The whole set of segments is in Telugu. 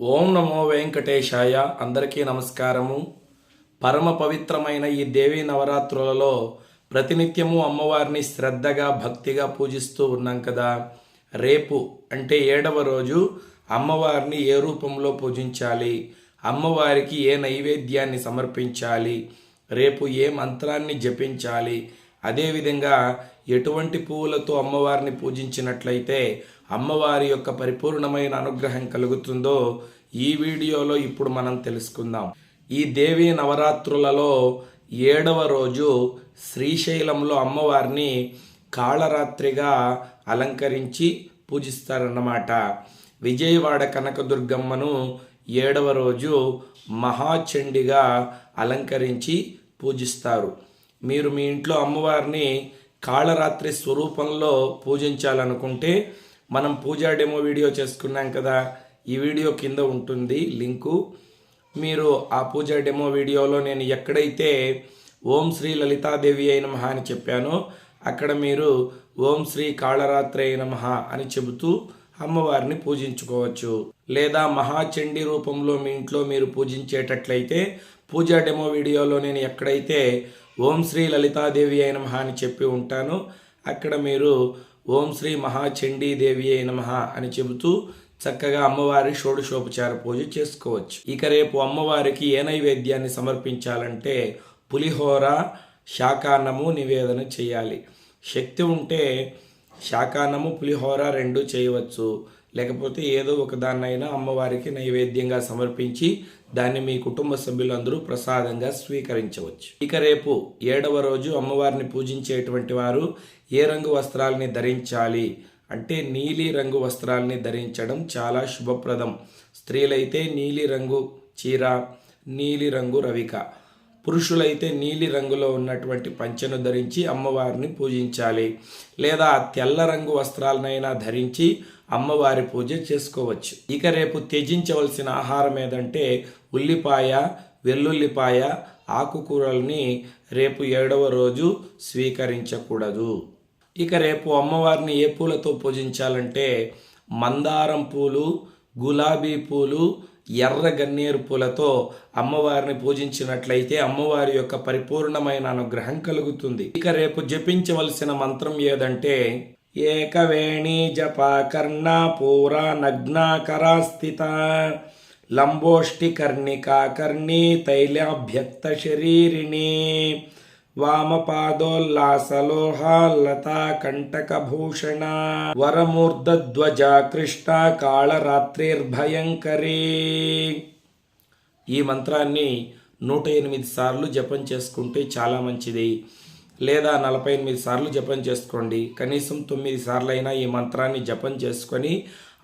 ఓం నమో వెంకటేశాయ. అందరికీ నమస్కారము. పరమ పవిత్రమైన ఈ దేవీ నవరాత్రులలో ప్రతినిత్యము అమ్మవారిని శ్రద్ధగా భక్తిగా పూజిస్తూ ఉన్నాం కదా. రేపు అంటే ఏడవ రోజు అమ్మవారిని ఏ రూపంలో పూజించాలి? అమ్మవారికి ఏ నైవేద్యాన్ని సమర్పించాలి? రేపు ఏ మంత్రాన్ని జపించాలి? అదేవిధంగా ఎటువంటి పువ్వులతో అమ్మవారిని పూజించినట్లయితే అమ్మవారి యొక్క పరిపూర్ణమైన అనుగ్రహం కలుగుతుందో ఈ వీడియోలో ఇప్పుడు మనం తెలుసుకుందాం. ఈ దేవి నవరాత్రులలో ఏడవ రోజు శ్రీశైలంలో అమ్మవారిని కాళరాత్రిగా అలంకరించి పూజిస్తారన్నమాట. విజయవాడ కనకదుర్గమ్మను ఏడవ రోజు మహాచండిగా అలంకరించి పూజిస్తారు. మీరు మీ ఇంట్లో అమ్మవారిని కాళరాత్రి స్వరూపంలో పూజించాలనుకుంటే మనం పూజా డెమో వీడియో చేసుకున్నాం కదా ఈ వీడియో కింద ఉంటుంది లింకు. మీరు ఆ పూజా డెమో వీడియోలో నేను ఎక్కడైతే ఓం శ్రీ లలితాదేవి అయిన మహా అని చెప్పానో అక్కడ మీరు ఓం శ్రీ కాళరాత్రి అయిన మహా అని చెబుతూ అమ్మవారిని పూజించుకోవచ్చు. లేదా మహాచండీ రూపంలో మీ ఇంట్లో మీరు పూజించేటట్లయితే పూజా డెమో వీడియోలో నేను ఎక్కడైతే ఓం శ్రీ లలితాదేవి అయిన మహా అని చెప్పి ఉంటానో అక్కడ మీరు ఓం శ్రీ మహాచండీదేవి అయి నమ అని చెబుతూ చక్కగా అమ్మవారి షోడశోపచార పూజ చేసుకోవచ్చు. ఇక రేపు అమ్మవారికి ఏ నైవేద్యాన్ని సమర్పించాలంటే పులిహోర శాకాన్నము నివేదన చేయాలి. శక్తి ఉంటే శాకాన్నము పులిహోర రెండు చేయవచ్చు. లేకపోతే ఏదో ఒక దాన్నైనా అమ్మవారికి నైవేద్యంగా సమర్పించి దాన్ని మీ కుటుంబ సభ్యులందరూ ప్రసాదంగా స్వీకరించవచ్చు. ఇక రేపు ఏడవ రోజు అమ్మవారిని పూజించేటువంటి వారు ఏ రంగు వస్త్రాలని ధరించాలి? అంటే నీలి రంగు వస్త్రాలని ధరించడం చాలా శుభప్రదం. స్త్రీలైతే నీలి రంగు చీర నీలి రంగు రవిక. పురుషులైతే నీలి రంగులో ఉన్నటువంటి పంచెను ధరించి అమ్మవారిని పూజించాలి. లేదా తెల్ల రంగు వస్త్రాలనైనా ధరించి అమ్మవారి పూజ చేసుకోవచ్చు. ఇక రేపు త్యజించవలసిన ఆహారం ఏదంటే ఉల్లిపాయ వెల్లుల్లిపాయ ఆకుకూరల్ని రేపు ఏడవ రోజు స్వీకరించకూడదు. ఇక రేపు అమ్మవారిని ఏ పూలతో పూజించాలంటే మందారం పూలు గులాబీ పూలు ఎర్ర గన్నేరు పూలతో అమ్మవారిని పూజించినట్లయితే అమ్మవారి యొక్క పరిపూర్ణమైన అనుగ్రహం కలుగుతుంది. ఇక రేపు జపించవలసిన మంత్రం ఏదంటే ఏకవేణి జపాకర్ణ పూరా నగ్నాకరా స్థిత లంబోష్టి కర్ణికా కర్ణి తైలాభ్యక్త శరీరిణి. వామపాదోల్లాసలోహాల్లతా కంటకభూషణ వరమూర్ధధ్వజ కృష్ణ కాళరాత్రిర్భయంకరీ ఈ మంత్రాన్ని నూట ఎనిమిది సార్లు జపం చేసుకుంటే చాలా మంచిది. లేదా నలభై ఎనిమిది సార్లు జపం చేసుకోండి. కనీసం తొమ్మిది సార్లు అయినా ఈ మంత్రాన్ని జపం చేసుకొని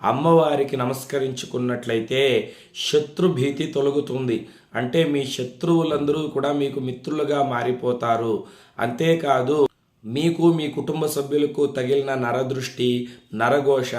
అమ్మవారికి నమస్కరించుకున్నట్లయితే శత్రుభీతి తొలగుతుంది. అంటే మీ శత్రువులందరూ కూడా మీకు మిత్రులుగా మారిపోతారు. అంతేకాదు మీకు మీ కుటుంబ సభ్యులకు తగిలిన నరదృష్టి నరఘోష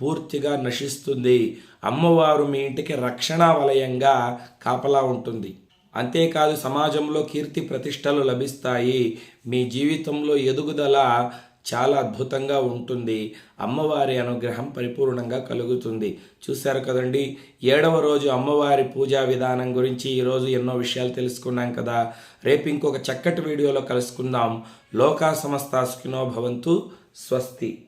పూర్తిగా నశిస్తుంది. అమ్మవారు మీ ఇంటికి రక్షణ వలయంగా కాపలా ఉంటుంది. అంతేకాదు సమాజంలో కీర్తి ప్రతిష్టలు లభిస్తాయి. మీ జీవితంలో ఎదుగుదల చాలా అద్భుతంగా ఉంటుంది. అమ్మవారి అనుగ్రహం పరిపూర్ణంగా కలుగుతుంది. చూశారు కదండి? ఏడవ రోజు అమ్మవారి పూజా విధానం గురించి ఈరోజు ఎన్నో విషయాలు తెలుసుకున్నాం కదా. రేపు ఇంకొక చక్కటి వీడియోలో కలుసుకుందాం. లోకా సమస్త సుఖినో భవంతు స్వస్తి.